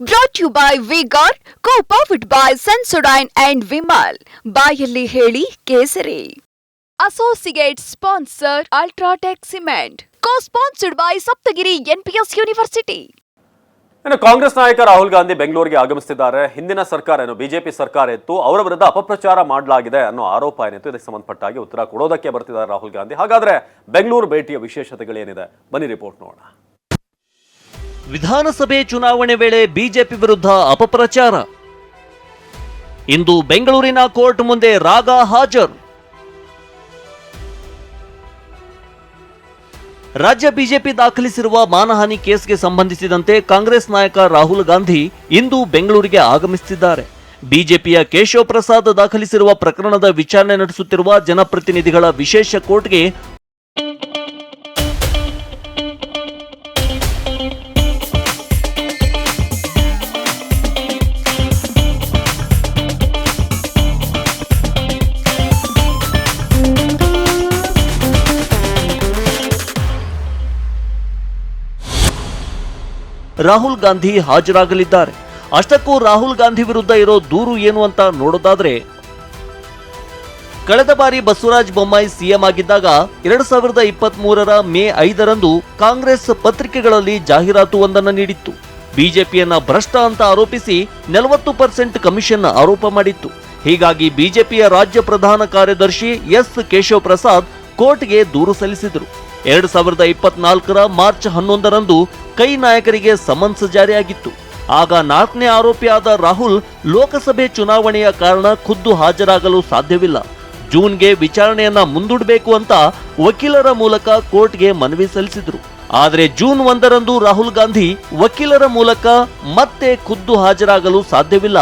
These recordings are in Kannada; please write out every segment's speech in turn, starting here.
Brought you by Vigor co powered by Sensodyne and Vimal ಬಾಯಲ್ಲಿ ಹೇಳಿ ಕೇಸರಿ. Associate sponsor UltraTech cement co sponsored by Saptagiri NPS university ಇನ್ನು ಕಾಂಗ್ರೆಸ್ ನಾಯಕ ರಾಹುಲ್ ಗಾಂಧಿ ಬೆಂಗಳೂರಿಗೆ ಆಗಮಿಸುತ್ತಿದ್ದಾರೆ ಹಿಂದಿನ ಸರ್ಕಾರ ಏನು ಬಿಜೆಪಿ ಸರ್ಕಾರ ಇತ್ತು ಅವರ ವಿರುದ್ಧ ಅಪಪ್ರಚಾರ ಮಾಡಲಾಗಿದೆ ಅನ್ನೋ ಆರೋಪ ಏನಿತ್ತು ಇದಕ್ಕೆ ಸಂಬಂಧಪಟ್ಟಾಗಿ ಉತ್ತರ ಕೊಡೋದಕ್ಕೆ ಬರ್ತಿದ್ದಾರೆ ರಾಹುಲ್ ಗಾಂಧಿ. ಹಾಗಾದ್ರೆ ಬೆಂಗಳೂರು ಭೇಟಿಯ ವಿಶೇಷತೆಗಳೇನಿದೆ? ಬನ್ನಿ ರಿಪೋರ್ಟ್ ನೋಡೋಣ. ವಿಧಾನಸಭೆ ಚುನಾವಣೆ ವೇಳೆ ಬಿಜೆಪಿ ವಿರುದ್ಧ ಅಪಪ್ರಚಾರ. ಇಂದು ಬೆಂಗಳೂರಿನ ಕೋರ್ಟ್ ಮುಂದೆ ರಾಗ ಹಾಜರ್. ರಾಜ್ಯ ಬಿಜೆಪಿ ದಾಖಲಿಸಿರುವ ಮಾನಹಾನಿ ಕೇಸ್ಗೆ ಸಂಬಂಧಿಸಿದಂತೆ ಕಾಂಗ್ರೆಸ್ ನಾಯಕ ರಾಹುಲ್ ಗಾಂಧಿ ಇಂದು ಬೆಂಗಳೂರಿಗೆ ಆಗಮಿಸುತ್ತಿದ್ದಾರೆ. ಬಿಜೆಪಿಯ ಕೇಶವ ಪ್ರಸಾದ್ ದಾಖಲಿಸಿರುವ ಪ್ರಕರಣದ ವಿಚಾರಣೆ ನಡೆಸುತ್ತಿರುವ ಜನಪ್ರತಿನಿಧಿಗಳ ವಿಶೇಷ ಕೋರ್ಟ್ಗೆ ರಾಹುಲ್ ಗಾಂಧಿ ಹಾಜರಾಗಲಿದ್ದಾರೆ. ಅಷ್ಟಕ್ಕೂ ರಾಹುಲ್ ಗಾಂಧಿ ವಿರುದ್ಧ ಇರೋ ದೂರು ಏನು ಅಂತ ನೋಡೋದಾದ್ರೆ, ಕಳೆದ ಬಾರಿ ಬಸವರಾಜ ಬೊಮ್ಮಾಯಿ ಸಿಎಂ ಆಗಿದ್ದಾಗ ಎರಡ್ ಸಾವಿರದ ಇಪ್ಪತ್ತ್ ಮೂರರ ಮೇ ಐದರಂದು ಕಾಂಗ್ರೆಸ್ ಪತ್ರಿಕೆಗಳಲ್ಲಿ ಜಾಹೀರಾತು ಒಂದನ್ನು ನೀಡಿತ್ತು. ಬಿಜೆಪಿಯನ್ನ ಭ್ರಷ್ಟ ಅಂತ ಆರೋಪಿಸಿ ನಲವತ್ತು ಪರ್ಸೆಂಟ್ ಕಮಿಷನ್ ಆರೋಪ ಮಾಡಿತ್ತು. ಹೀಗಾಗಿ ಬಿಜೆಪಿಯ ರಾಜ್ಯ ಪ್ರಧಾನ ಕಾರ್ಯದರ್ಶಿ ಎಸ್. ಕೇಶವ ಪ್ರಸಾದ್ ಕೋರ್ಟ್ಗೆ ದೂರು ಸಲ್ಲಿಸಿದರು. ಎರಡ್ ಸಾವಿರದ ಇಪ್ಪತ್ನಾಲ್ಕರ ಮಾರ್ಚ್ ಹನ್ನೊಂದರಂದು ಕೈ ನಾಯಕರಿಗೆ ಸಮನ್ಸ್ ಜಾರಿಯಾಗಿತ್ತು. ಆಗ ನಾಲ್ಕನೇ ಆರೋಪಿಯಾದ ರಾಹುಲ್ ಲೋಕಸಭೆ ಚುನಾವಣೆಯ ಕಾರಣ ಖುದ್ದು ಹಾಜರಾಗಲು ಸಾಧ್ಯವಿಲ್ಲ. ಜೂನ್ಗೆ ವಿಚಾರಣೆಯನ್ನ ಮುಂದೂಡಬೇಕು ಅಂತ ವಕೀಲರ ಮೂಲಕ ಕೋರ್ಟ್ಗೆ ಮನವಿ ಸಲ್ಲಿಸಿದ್ರು. ಆದರೆ ಜೂನ್ ಒಂದರಂದು ರಾಹುಲ್ ಗಾಂಧಿ ವಕೀಲರ ಮೂಲಕ ಮತ್ತೆ ಖುದ್ದು ಹಾಜರಾಗಲು ಸಾಧ್ಯವಿಲ್ಲ.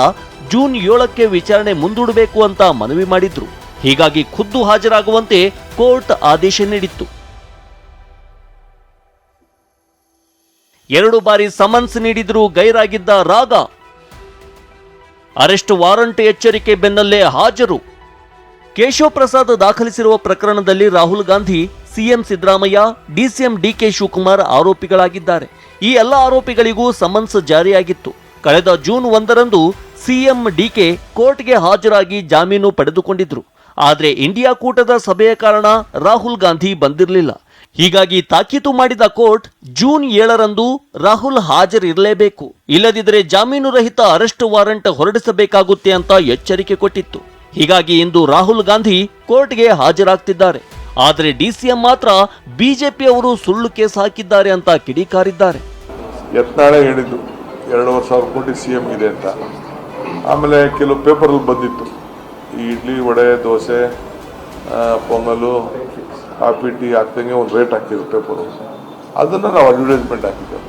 ಜೂನ್ ಏಳಕ್ಕೆ ವಿಚಾರಣೆ ಮುಂದೂಡಬೇಕು ಅಂತ ಮನವಿ ಮಾಡಿದ್ರು. ಹೀಗಾಗಿ ಖುದ್ದು ಹಾಜರಾಗುವಂತೆ ಕೋರ್ಟ್ ಆದೇಶ ನೀಡಿತ್ತು. ಎರಡು ಬಾರಿ ಸಮನ್ಸ್ ನೀಡಿದರೂ ಗೈರಾಗಿದ್ದ ರಾಗ. ಅರೆಸ್ಟ್ ವಾರಂಟ್ ಎಚ್ಚರಿಕೆ ಬೆನ್ನಲ್ಲೇ ಹಾಜರು. ಕೇಶವ ಪ್ರಸಾದ್ ದಾಖಲಿಸಿರುವ ಪ್ರಕರಣದಲ್ಲಿ Rahul Gandhi, CM Siddaramaiah, DCM DK Shivakumar ಆರೋಪಿಗಳಾಗಿದ್ದಾರೆ. ಈ ಎಲ್ಲ ಆರೋಪಿಗಳಿಗೂ ಸಮನ್ಸ್ ಜಾರಿಯಾಗಿತ್ತು. ಕಳೆದ ಜೂನ್ ಒಂದರಂದು ಸಿಎಂ ಡಿಕೆ ಕೋರ್ಟ್ಗೆ ಹಾಜರಾಗಿ ಜಾಮೀನು ಪಡೆದುಕೊಂಡಿದ್ರು. ಆದರೆ ಇಂಡಿಯಾ ಕೂಟದ ಸಭೆಯ ಕಾರಣ ರಾಹುಲ್ ಗಾಂಧಿ ಬಂದಿರಲಿಲ್ಲ. ಹೀಗಾಗಿ ತಾಕೀತು ಮಾಡಿದ ಕೋರ್ಟ್ ಜೂನ್ ಏಳರಂದು ರಾಹುಲ್ ಹಾಜರಿರಲೇಬೇಕು. ಇಲ್ಲದಿದ್ದರೆ ಜಾಮೀನು ರಹಿತ ಅರೆಸ್ಟ್ ವಾರೆಂಟ್ ಹೊರಡಿಸಬೇಕಾಗುತ್ತೆ ಅಂತ ಎಚ್ಚರಿಕೆ ಕೊಟ್ಟಿತ್ತು. ಹೀಗಾಗಿ ಇಂದು ರಾಹುಲ್ ಗಾಂಧಿ ಕೋರ್ಟ್ಗೆ ಹಾಜರಾಗ್ತಿದ್ದಾರೆ. ಆದರೆ ಡಿಸಿಎಂ ಮಾತ್ರ ಬಿಜೆಪಿಯವರು ಸುಳ್ಳು ಕೇಸ್ ಹಾಕಿದ್ದಾರೆ ಅಂತ ಕಿಡಿಕಾರಿದ್ದಾರೆ. ಯತ್ನಾಳೆ ಹೇಳಿದ್ದು ಎರಡೂವರೆ ಸಾವಿರ ಕೋಟಿ ಸಿ ಎಂ ಇದೆ ಅಂತ. ಆಮೇಲೆ ಕೆಲವು ಪೇಪರಲ್ಲಿ ಬಂದಿತ್ತು. ಇಡ್ಲಿ, ವಡೆ, ದೋಸೆ ಆ, ಪಿ ಟಿ ಹಾಕ್ದಂಗೆ ಒಂದು ರೇಟ್ ಹಾಕಿರುತ್ತೆ ಪೇಪರು ಅದನ್ನು ನಾವು ಅಡ್ವರ್ಟೈಸ್ಮೆಂಟ್ ಹಾಕಿದ್ದೇವೆ.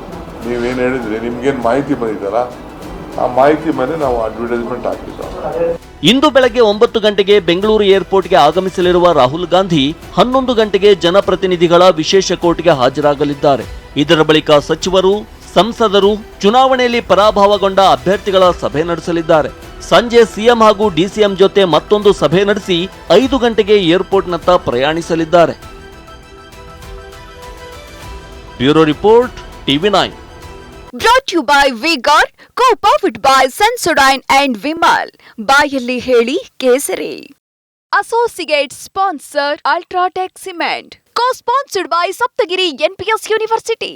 ನೀವೇನು ಹೇಳಿದ್ರಿ ನಿಮ್ಗೇನು ಮಾಹಿತಿ ಬಂದಿದ್ದಲ್ಲ ಆ ಮಾಹಿತಿ ಮೇಲೆ ನಾವು ಅಡ್ವರ್ಟೈಸ್ಮೆಂಟ್ ಹಾಕಿದ್ದೇವೆ. ಇಂದು ಬೆಳಗ್ಗೆ ಒಂಬತ್ತು ಗಂಟೆಗೆ ಬೆಂಗಳೂರು ಏರ್ಪೋರ್ಟ್ಗೆ ಆಗಮಿಸಲಿರುವ ರಾಹುಲ್ ಗಾಂಧಿ ಹನ್ನೊಂದು ಗಂಟೆಗೆ ಜನಪ್ರತಿನಿಧಿಗಳ ವಿಶೇಷ ಕೋರ್ಟ್ಗೆ ಹಾಜರಾಗಲಿದ್ದಾರೆ. ಇದರ ಬಳಿಕ ಸಚಿವರು ಸಂಸದರು ಚುನಾವಣೆಯಲ್ಲಿ ಪರಾಭವಗೊಂಡ ಅಭ್ಯರ್ಥಿಗಳ ಸಭೆ ನಡೆಸಲಿದ್ದಾರೆ. ಸಂಜೆ ಸಿಎಂ ಹಾಗೂ ಡಿಸಿಎಂ ಜೊತೆ ಮತ್ತೊಂದು ಸಭೆ ನಡೆಸಿ ಐದು ಗಂಟೆಗೆ ಏರ್ಪೋರ್ಟ್ನತ್ತ ಪ್ರಯಾಣಿಸಲಿದ್ದಾರೆ. Bureau report, TV nine. Brought you by Vigor co powered by Sensodyne and Vimal ಬಾಯಲ್ಲಿ ಹೇಳಿ ಕೇಸರಿ. Associate sponsor UltraTech cement co sponsored by Saptagiri NPS university